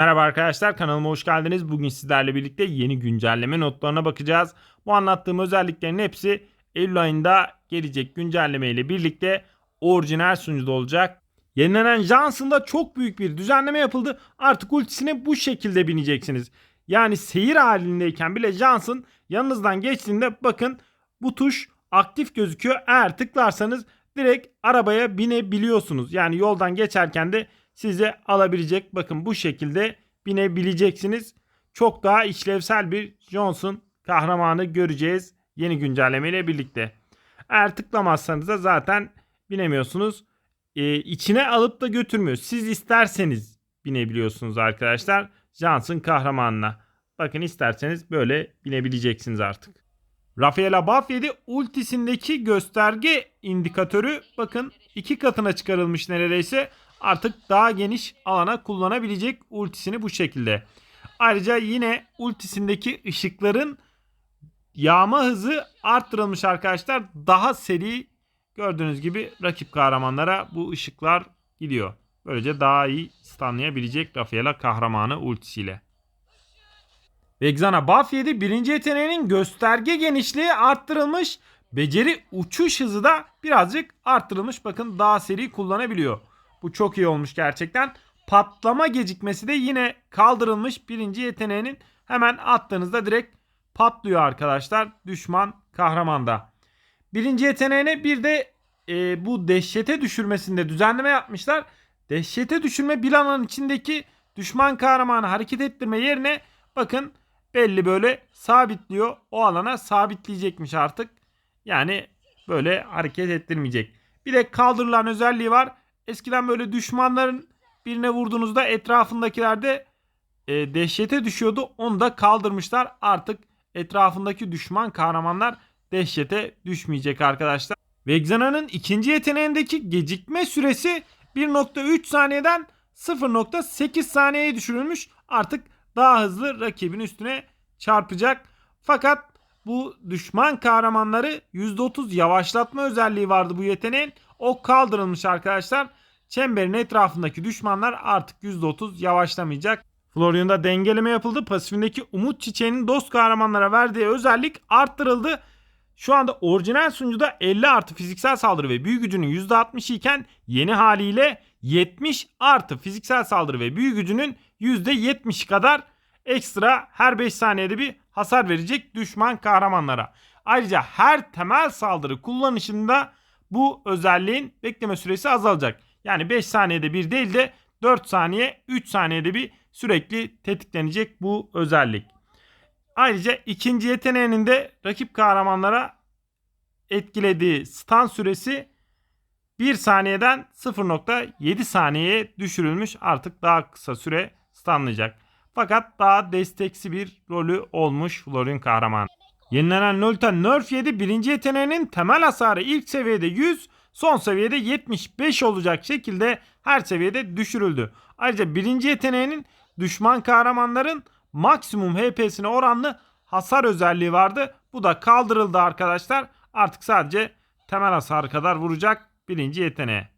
Merhaba arkadaşlar kanalıma hoş geldiniz. Bugün sizlerle birlikte yeni güncelleme notlarına bakacağız. Bu anlattığım özelliklerin hepsi Eylül ayında gelecek güncelleme ile birlikte orijinal sunucuda olacak. Yenilenen Johnson'da çok büyük bir düzenleme yapıldı. Artık ultisine bu şekilde bineceksiniz. Yani seyir halindeyken bile Johnson yanınızdan geçtiğinde bakın bu tuş aktif gözüküyor. Eğer tıklarsanız direkt arabaya binebiliyorsunuz. Yani yoldan geçerken de size alabilecek. Bakın bu şekilde binebileceksiniz. Çok daha işlevsel bir Johnson kahramanı göreceğiz yeni güncelleme ile birlikte. Eğer tıklamazsanız da zaten binemiyorsunuz. Ee, içine alıp da götürmüyor. Siz isterseniz binebiliyorsunuz arkadaşlar. Johnson kahramanına. Bakın isterseniz böyle binebileceksiniz artık. Rafaela buff yedi. Ultisindeki gösterge indikatörü bakın iki katına çıkarılmış neredeyse. Artık daha geniş alana kullanabilecek ultisini bu şekilde. Ayrıca yine ultisindeki ışıkların yağma hızı arttırılmış arkadaşlar. Daha seri gördüğünüz gibi rakip kahramanlara bu ışıklar gidiyor. Böylece daha iyi stunlayabilecek Rafaela kahramanı ultisiyle. Vexana buff yedi. Birinci yeteneğinin gösterge genişliği arttırılmış. Beceri uçuş hızı da birazcık arttırılmış. Bakın daha seri kullanabiliyor. Bu çok iyi olmuş gerçekten. Patlama gecikmesi de yine kaldırılmış. Birinci yeteneğinin hemen attığınızda direkt patlıyor arkadaşlar. Düşman kahramanda. Birinci yeteneğine bir de e, bu dehşete düşürmesinde düzenleme yapmışlar. Dehşete düşürme bir alanın içindeki düşman kahramanı hareket ettirme yerine bakın belli böyle sabitliyor. O alana sabitleyecekmiş artık. Yani böyle hareket ettirmeyecek. Bir de kaldırılan özelliği var. Eskiden böyle düşmanların birine vurduğunuzda etrafındakiler de e, dehşete düşüyordu. Onu da kaldırmışlar. Artık etrafındaki düşman kahramanlar dehşete düşmeyecek arkadaşlar. Vexana'nın ikinci yeteneğindeki gecikme süresi 1.3 saniyeden 0.8 saniyeye düşürülmüş. Artık daha hızlı rakibin üstüne çarpacak. Fakat bu düşman kahramanları %30 yavaşlatma özelliği vardı bu yeteneğin. O kaldırılmış arkadaşlar. Çemberin etrafındaki düşmanlar artık %30 yavaşlamayacak. Florion'da dengeleme yapıldı. Pasifindeki Umut Çiçeği'nin dost kahramanlara verdiği özellik arttırıldı. Şu anda orijinal sunucuda 50 artı fiziksel saldırı ve büyü gücünün %60 iken yeni haliyle 70 artı fiziksel saldırı ve büyü gücünün %70 kadar ekstra her 5 saniyede bir hasar verecek düşman kahramanlara. Ayrıca her temel saldırı kullanışında bu özelliğin bekleme süresi azalacak. Yani 5 saniyede bir değil de 4 saniye 3 saniyede bir sürekli tetiklenecek bu özellik. Ayrıca ikinci yeteneğinin de rakip kahramanlara etkilediği stun süresi 1 saniyeden 0.7 saniyeye düşürülmüş. Artık daha kısa süre stunlayacak. Fakat daha desteksi bir rolü olmuş Florian kahraman. Yenilenen Lolita Nerf 7 birinci yeteneğinin temel hasarı ilk seviyede 100, son seviyede 75 olacak şekilde her seviyede düşürüldü. Ayrıca birinci yeteneğinin düşman kahramanların maksimum HP'sine oranlı hasar özelliği vardı. Bu da kaldırıldı arkadaşlar. Artık sadece temel hasar kadar vuracak birinci yeteneğe.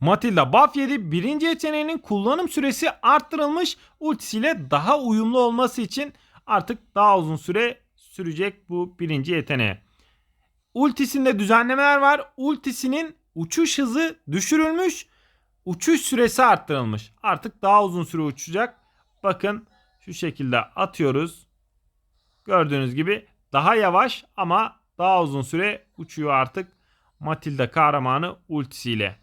Matilda buff yedi. Birinci yeteneğinin kullanım süresi arttırılmış. Ultisiyle daha uyumlu olması için artık daha uzun süre sürecek bu birinci yeteneğe. Ultisinde düzenlemeler var. Ultisinin uçuş hızı düşürülmüş. Uçuş süresi arttırılmış. Artık daha uzun süre uçacak. Bakın şu şekilde atıyoruz. Gördüğünüz gibi daha yavaş ama daha uzun süre uçuyor artık Matilda kahramanı ultisiyle.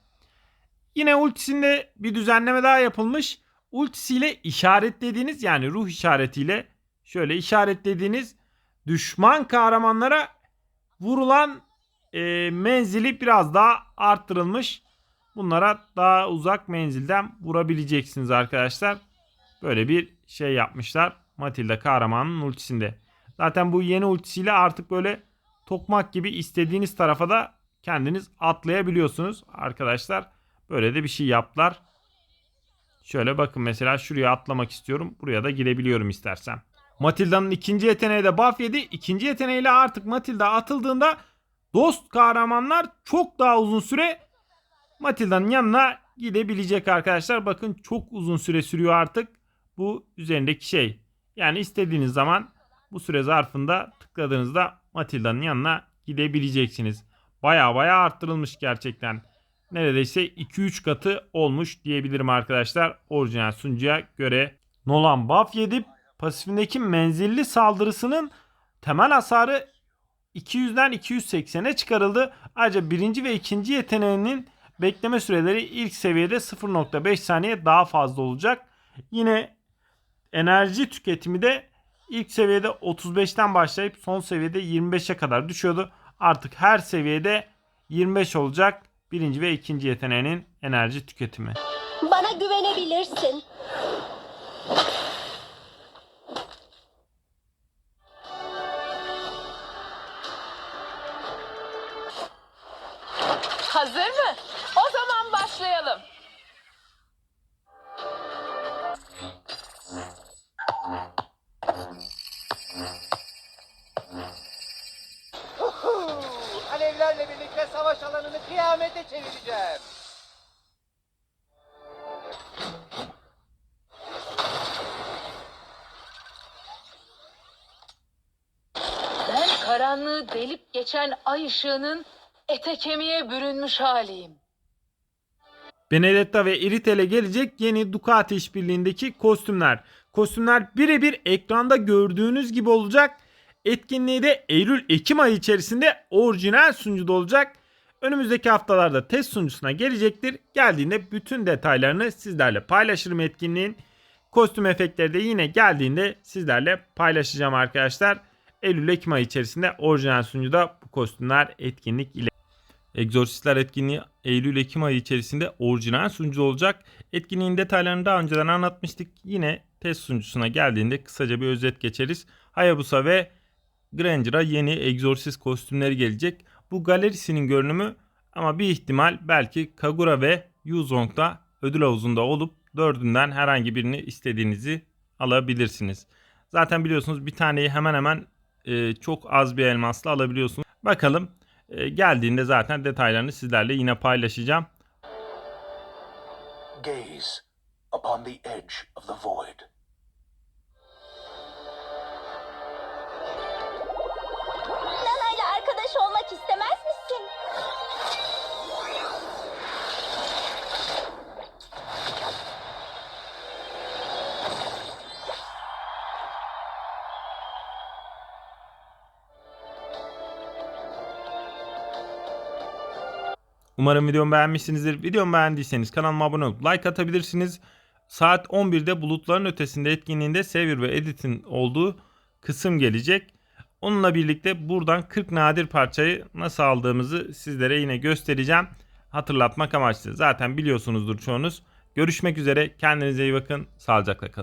Yine ultisinde bir düzenleme daha yapılmış. Ultisiyle işaretlediğiniz yani ruh işaretiyle şöyle işaretlediğiniz düşman kahramanlara vurulan e, menzili biraz daha arttırılmış. Bunlara daha uzak menzilden vurabileceksiniz arkadaşlar. Böyle bir şey yapmışlar Matilda kahramanın ultisinde. Zaten bu yeni ultisiyle artık böyle tokmak gibi istediğiniz tarafa da kendiniz atlayabiliyorsunuz arkadaşlar. Böyle de bir şey yaptılar. Şöyle bakın mesela şuraya atlamak istiyorum. Buraya da girebiliyorum istersem. Matilda'nın ikinci yeteneği de buff yedi. İkinci yeteneğiyle artık Matilda atıldığında dost kahramanlar çok daha uzun süre Matilda'nın yanına gidebilecek arkadaşlar. Bakın çok uzun süre sürüyor artık bu üzerindeki şey. Yani istediğiniz zaman bu süre zarfında tıkladığınızda Matilda'nın yanına gidebileceksiniz. Baya baya arttırılmış gerçekten. Neredeyse 2-3 katı olmuş diyebilirim arkadaşlar orijinal sunucuya göre. Nolan buff yedi pasifindeki menzilli saldırısının temel hasarı 200'den 280'e çıkarıldı. Ayrıca birinci ve ikinci yeteneğinin bekleme süreleri ilk seviyede 0.5 saniye daha fazla olacak. Yine enerji tüketimi de ilk seviyede 35'ten başlayıp son seviyede 25'e kadar düşüyordu. Artık her seviyede 25 olacak birinci ve ikinci yeteneğinin enerji tüketimi. Bana güvenebilirsin. Kıyamete çevireceğim. Ben karanlığı delip geçen ay ışığının ete kemiğe bürünmüş haliyim. Benedetta ve Iritel'e gelecek yeni Ducati işbirliğindeki kostümler. Kostümler birebir ekranda gördüğünüz gibi olacak. Etkinliği de Eylül-Ekim ayı içerisinde orijinal sunucuda olacak. Önümüzdeki haftalarda test sunucusuna gelecektir. Geldiğinde bütün detaylarını sizlerle paylaşırım etkinliğin. Kostüm efektleri de yine geldiğinde sizlerle paylaşacağım arkadaşlar. Eylül-Ekim ayı içerisinde orijinal sunucuda bu kostümler etkinlik ile Exorcistler etkinliği Eylül-Ekim ayı içerisinde orijinal sunucu olacak. Etkinliğin detaylarını daha önceden anlatmıştık. Yine test sunucusuna geldiğinde kısaca bir özet geçeriz. Hayabusa ve Granger'a yeni Exorcist kostümleri gelecek. Bu galerisinin görünümü ama bir ihtimal belki Kagura ve Yuzong'da ödül havuzunda olup dördünden herhangi birini istediğinizi alabilirsiniz. Zaten biliyorsunuz bir taneyi hemen hemen e, çok az bir elmasla alabiliyorsunuz. Bakalım e, geldiğinde zaten detaylarını sizlerle yine paylaşacağım. Gaze upon the edge of the void. Olmak istemez misin? Umarım videomu beğenmişsinizdir. Videomu beğendiyseniz kanalıma abone olup like atabilirsiniz. Saat 11'de bulutların ötesinde etkinliğinde Savior ve Edit'in olduğu kısım gelecek. Onunla birlikte buradan 40 nadir parçayı nasıl aldığımızı sizlere yine göstereceğim. Hatırlatmak amaçlı. Zaten biliyorsunuzdur çoğunuz. Görüşmek üzere. Kendinize iyi bakın. Sağlıcakla kalın.